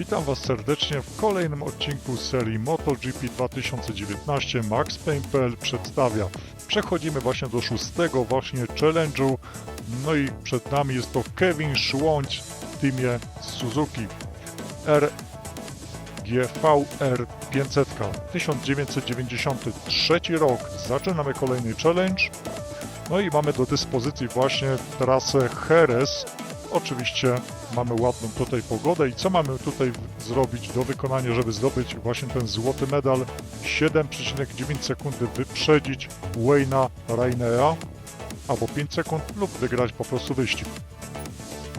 Witam Was serdecznie w kolejnym odcinku serii MotoGP 2019 MaxPayne.pl przedstawia. Przechodzimy właśnie do szóstego właśnie challenge'u. No i przed nami jest to Kevin Szłądź w teamie Suzuki RGVR 500. 1993 rok. Zaczynamy kolejny challenge. No i mamy do dyspozycji właśnie trasę Jerez. Oczywiście mamy ładną tutaj pogodę i co mamy tutaj zrobić do wykonania, żeby zdobyć właśnie ten złoty medal? 7,9 sekundy wyprzedzić Wayna Rainera albo 5 sekund lub wygrać po prostu wyścig.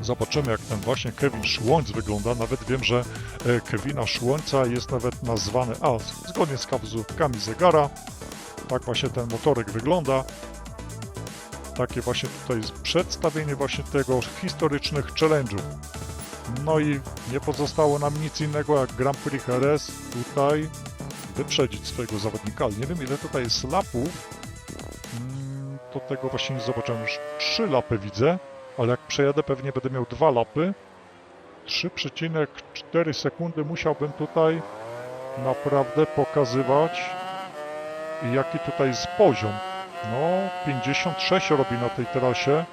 Zobaczymy jak ten właśnie Kevin Szłońc wygląda. Nawet wiem, że e, Kevina Szłońca jest nawet nazwany, a zgodnie z wskazówkami zegara, tak właśnie ten motorek wygląda takie właśnie tutaj przedstawienie właśnie tego historycznych challenge'ów. No i nie pozostało nam nic innego jak Grand Prix Jerez tutaj wyprzedzić swojego zawodnika, ale nie wiem ile tutaj jest lapów. Mm, To tego właśnie nie zobaczyłem. Już trzy lapy widzę, ale jak przejadę pewnie będę miał dwa lapy. 3,4 sekundy musiałbym tutaj naprawdę pokazywać jaki tutaj jest poziom. No, 56 robi na tej trasie.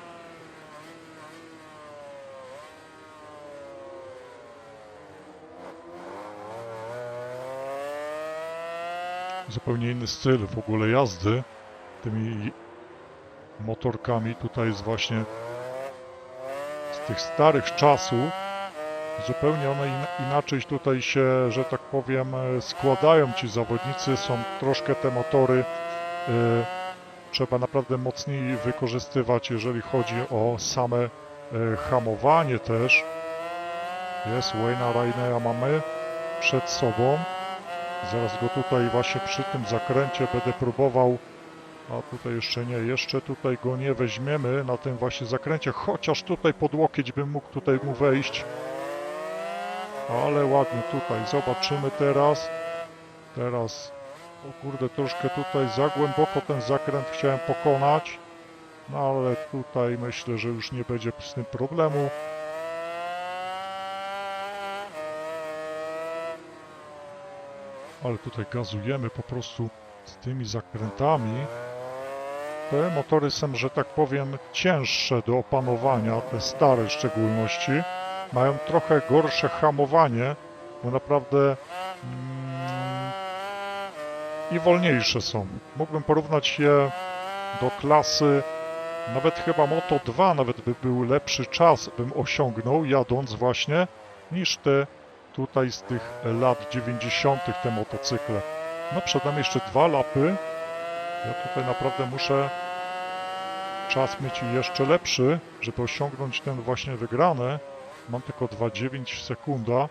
Zupełnie inny styl w ogóle jazdy tymi motorkami. Tutaj jest właśnie z tych starych czasów. Zupełnie one in- inaczej tutaj się, że tak powiem, e, składają ci zawodnicy. Są troszkę te motory e, trzeba naprawdę mocniej wykorzystywać, jeżeli chodzi o same e, hamowanie też. Jest Wayna Rainera mamy przed sobą. Zaraz go tutaj właśnie przy tym zakręcie będę próbował. A tutaj jeszcze nie, jeszcze tutaj go nie weźmiemy na tym właśnie zakręcie, chociaż tutaj pod łokieć bym mógł tutaj mu wejść. Ale ładnie tutaj, zobaczymy teraz. Teraz o kurde, troszkę tutaj za głęboko ten zakręt chciałem pokonać. No ale tutaj myślę, że już nie będzie z tym problemu. Ale tutaj gazujemy po prostu z tymi zakrętami. Te motory są, że tak powiem, cięższe do opanowania, te stare w szczególności. Mają trochę gorsze hamowanie, bo naprawdę i wolniejsze są. Mógłbym porównać je do klasy, nawet chyba Moto 2 nawet by był lepszy czas bym osiągnął jadąc właśnie niż te tutaj z tych lat 90. te motocykle. No przed nami jeszcze dwa lapy. Ja tutaj naprawdę muszę czas mieć jeszcze lepszy, żeby osiągnąć ten właśnie wygrane. Mam tylko 2,9 sekunda.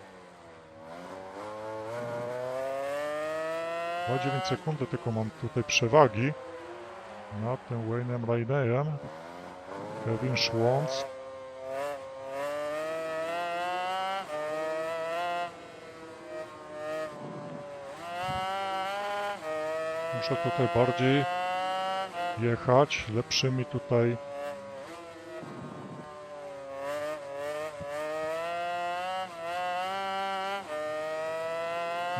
2,9 sekundy tylko mam tutaj przewagi nad tym Wayne'em Rainerem. Kevin Schwantz. Muszę tutaj bardziej jechać lepszymi tutaj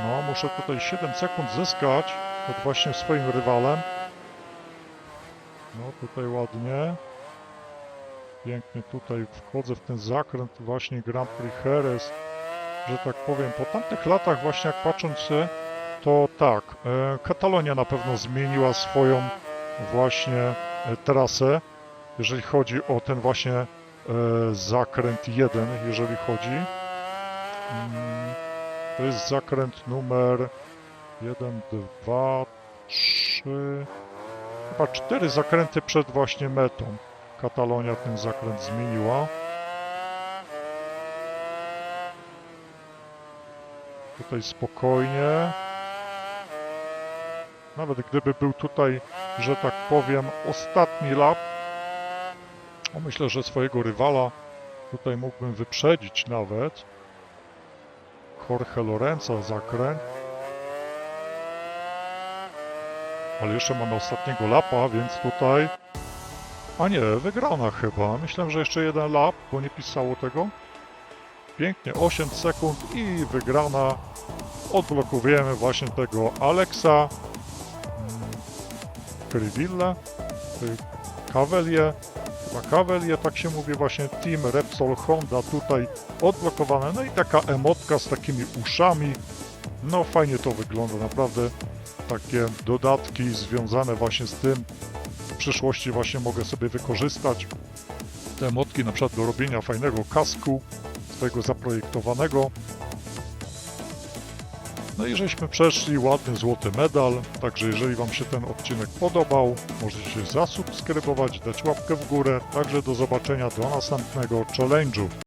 No, muszę tutaj 7 sekund zyskać pod właśnie swoim rywalem. No, tutaj ładnie. Pięknie tutaj wchodzę w ten zakręt właśnie Grand Prix Jerez, że tak powiem. Po tamtych latach właśnie jak patrząc się, to tak, e, Katalonia na pewno zmieniła swoją właśnie e, trasę, jeżeli chodzi o ten właśnie e, zakręt 1, jeżeli chodzi. Mm, to jest zakręt numer 1, 2, 3, chyba 4 zakręty przed właśnie metą. Katalonia ten zakręt zmieniła. Tutaj spokojnie. Nawet gdyby był tutaj, że tak powiem, ostatni lap, myślę, że swojego rywala tutaj mógłbym wyprzedzić nawet. Jorge Lorenzo zakręt. Ale jeszcze mamy ostatniego lapa, więc tutaj... A nie, wygrana chyba. Myślałem, że jeszcze jeden lap, bo nie pisało tego. pięknie, 8 sekund i wygrana. Odblokowujemy właśnie tego Alexa, Krywille, Cavalier, chyba Cavalier, tak się mówi właśnie, Team Repsol Honda tutaj odblokowane, no i taka emotka z takimi uszami, no fajnie to wygląda, naprawdę. Takie dodatki związane właśnie z tym, w przyszłości właśnie mogę sobie wykorzystać te emotki na przykład do robienia fajnego kasku swojego zaprojektowanego. No i żeśmy przeszli ładny złoty medal, także jeżeli Wam się ten odcinek podobał, możecie się zasubskrybować, dać łapkę w górę, także do zobaczenia do następnego challenge'u.